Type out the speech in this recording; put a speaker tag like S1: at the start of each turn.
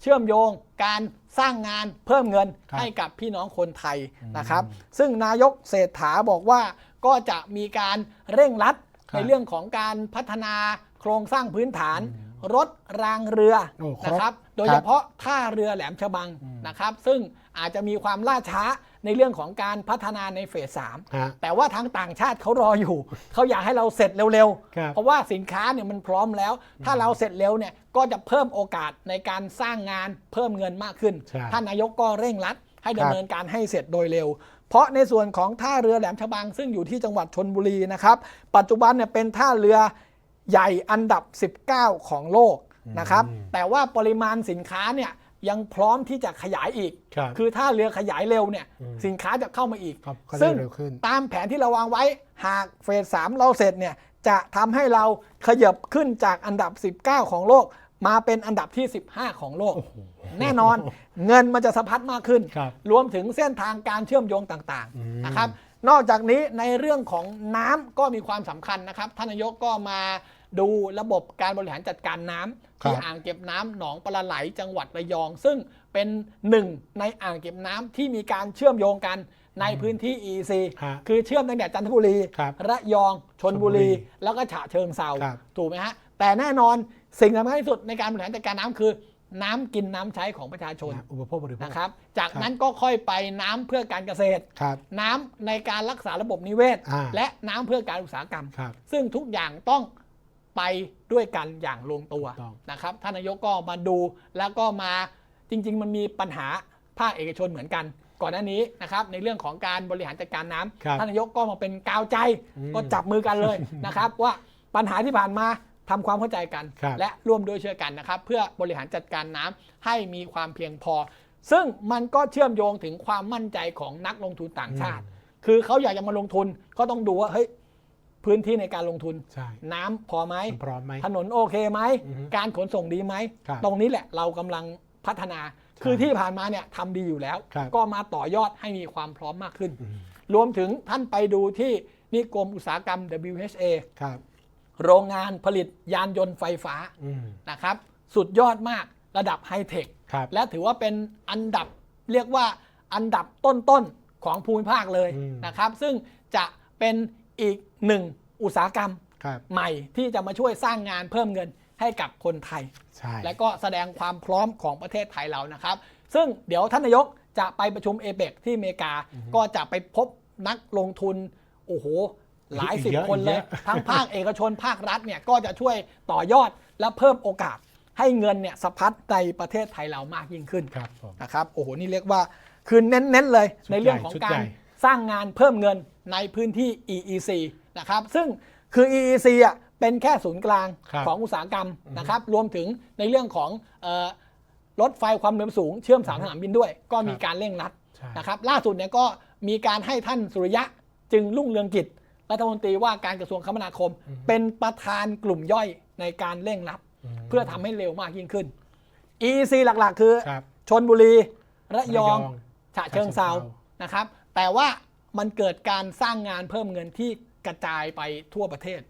S1: เชื่อมโยงการสร้างงานเพิ่มเงิน
S2: ครับ
S1: ให้กับพี่น้องคนไทยนะครับ ซึ่งนายกเศรษฐาบอกว่าก็จะมีการเร่งรัด
S2: ครับ
S1: ในเรื่องของการพัฒนาโครงสร้างพื้นฐาน รถรางเรือ
S2: โอ้ครบ
S1: นะครับ โดย
S2: ครั
S1: เฉ
S2: บ
S1: พาะท่าเรือแหลมฉบังนะครับ ซึ่ง อาจจะมีความล่าช้าในเรื่องของการพัฒนาในเฟสสาม
S2: ฮะ
S1: แต่ว่าทางต่างชาติเขารออยู่ เขาอยากให้เราเสร็จเร็ว
S2: ครับ
S1: ๆ เพราะว่าสินค้าเนี่ยมันพร้อมแล้ว ถ้าเราเสร็จเร็วเนี่ยก็จะเพิ่มโอกาสในการสร้างงานเพิ่มเงินมากขึ้น
S2: ใช่
S1: ท่านนายกก็เร่งรัด ให้
S2: ครั
S1: ดำ
S2: บ
S1: เนินการให้เสร็จโดยเร็ว เพราะในส่วนของท่าเรือแหลมฉบังซึ่งอยู่ที่จังหวัดชนบุรีนะครับ ปัจจุบันเนี่ยเป็นท่าเรือใหญ่อันดับ 19 ของโลกนะครับ แต่ว่าปริมาณสินค้าเนี่ย ยังพร้อมที่จะขยายอีก
S2: ครับ
S1: คือถ้าเรือขยายเร็วเนี่ยสินค้าจะเข้ามาอีก
S2: ครับก็ได้
S1: ซึ่ง
S2: เร็วขึ้น
S1: ตามแผนที่เราวางไว้หากเฟสสามเราเสร็จเนี่ยจะทำให้เราขยับขึ้นจากอันดับ 19 ของโลก มาเป็นอันดับที่ 15 ของโลก แน่นอนเงินมันจะสะพัดมากขึ้น
S2: ครับ
S1: รวมถึงเส้นทางการเชื่อมโยงต่าง
S2: อืม
S1: ๆนะครับนอกจากนี้ในเรื่องของน้ำก็มีความสำคัญนะครับท่านนายกก็มา ดูระบบการบริหารจัดการน้ำที่
S2: ครับ
S1: อ่างเก็บน้ำหนองปลาไหลจังหวัดระยอง ซึ่งเป็นหนึ่งในอ่างเก็บน้ำที่มีการเชื่อมโยงกันในพื้นที่ EEC
S2: ฮะ
S1: คือเชื่อมตั้งแต่จันทบุรี
S2: ครับ
S1: ระยองชนบุรี
S2: ชลบุรี
S1: แล้วก็ฉะเชิงเซา
S2: ครับ
S1: ถูกไหมฮะ แต่แน่นอนสิ่งสำคัญที่สุดในการบริหารจัดการน้ำคือน้ำกินน้ำใช้ของประชาชน
S2: นะอุปโภคบริโภค
S1: นะครับ จาก
S2: ครับ
S1: นั้นก็ค่อยไปน้ำเพื่อการเกษตร
S2: ครับ
S1: น้ำในการรักษาระบบนิเวศ
S2: อ่า
S1: และน้ำเพื่อการอุตสาหกรรม
S2: ครับ
S1: ซึ่งทุกอย่างต้อง ไปด้วยกันอย่างลงตัว
S2: ถูกต้อง
S1: นะครับท่านนายกก็มาดูแล้วก็มาจริง ๆ มันมีปัญหาภาคเอกชนเหมือนกัน ก่อนหน้านี้นะครับในเรื่องของการบริหารจัดการน้ำ
S2: ครับ
S1: ท่านนายกก็มาเป็นกาวใจ
S2: อืม
S1: ก็จับมือกันเลยนะครับว่าปัญหาที่ผ่านมาทำความเข้าใจกัน
S2: ครับ
S1: และร่วมด้วยช่วยกันนะครับเพื่อบริหารจัดการน้ำให้มีความเพียงพอ ซึ่งมันก็เชื่อมโยงถึงความมั่นใจของนักลงทุนต่างชาติ คือเขาอยากจะมาลงทุนก็ต้องดูว่าเฮ้ย พื้นที่ในการลงทุน
S2: ใช่
S1: น้ำพอไหม
S2: มันพร้อมไหม
S1: ถนนโอเคไหม
S2: อือฮึ
S1: การขนส่งดีไหม
S2: ครับ
S1: ตรงนี้แหละเรากำลังพัฒนา คือที่ผ่านมาเนี่ยทำดีอยู่แล้ว
S2: ครับ
S1: ก็มาต่อยอดให้มีความพร้อมมากขึ้น
S2: อืม
S1: รวมถึงท่านไปดูที่นิคมอุตสาหกรรม WHA
S2: ครับ
S1: โรงงานผลิตยานยนต์ไฟฟ้า
S2: อืม
S1: นะครับ สุดยอดมากระดับไฮเทค
S2: ครับ
S1: และถือว่าเป็นอันดับเรียกว่าอันดับต้นๆของภูมิภาคเลย
S2: อืม
S1: นะครับ ซึ่งจะเป็น อีกหนึ่งอุตสาหกรรม
S2: ครับ
S1: ใหม่ที่จะมาช่วยสร้างงานเพิ่มเงินให้กับคนไทย
S2: ใช่
S1: และก็แสดงความพร้อมของประเทศไทยเรานะครับ ซึ่งเดี๋ยวท่านนายกจะไปประชุมเอเปกที่อเมริกา ก็จะไปพบนักลงทุน โอ้โห หลายสิบ
S2: เยอะ
S1: คนเลย
S2: เยอะ
S1: ทั้งภาคเอกชนภาครัฐเนี่ยก็จะช่วยต่อยอดและเพิ่มโอกาส ให้เงินเนี่ยสะพัดในประเทศไทยเรามากยิ่งขึ้น
S2: ครับผม
S1: นะครับโอ้โหนี่เรียกว่าคือเน้นๆเลย
S2: ชุด
S1: ในเรื่องของ
S2: ใหญ่ชุด
S1: กา
S2: ให
S1: ร
S2: ญ่
S1: สร้างงานเพิ่มเงิน ในพื้นที่ EEC นะครับซึ่งคือ EEC อะเป็นแค่ศูนย์กลาง
S2: ครับ
S1: ของอุตสาหกรรมนะครับรวมถึงในเรื่องของเอ่อรถไฟความเร็วสูงเชื่อมสามสนามบินด้วย ก็มีการเร่งรัด
S2: ใช่
S1: นะครับล่าสุดเนี่ยก็มีการให้ท่านสุริยะจึงรุ่งเรืองกิจรัฐมนตรีว่าการกระทรวงคมนาคมเป็นประธานกลุ่มย่อยในการเร่งรัดเพื่อทำให้เร็วมากยิ่งขึ้น EEC หลักๆ คือ
S2: ครับ
S1: ชนบุรี ระยอง
S2: ระยอง
S1: ฉะเชิงเซา
S2: ฉะเชิงเทรา
S1: นะครับ แต่ว่า มันเกิดการสร้างงานเพิ่มเงินที่กระจายไปทั่วประเทศ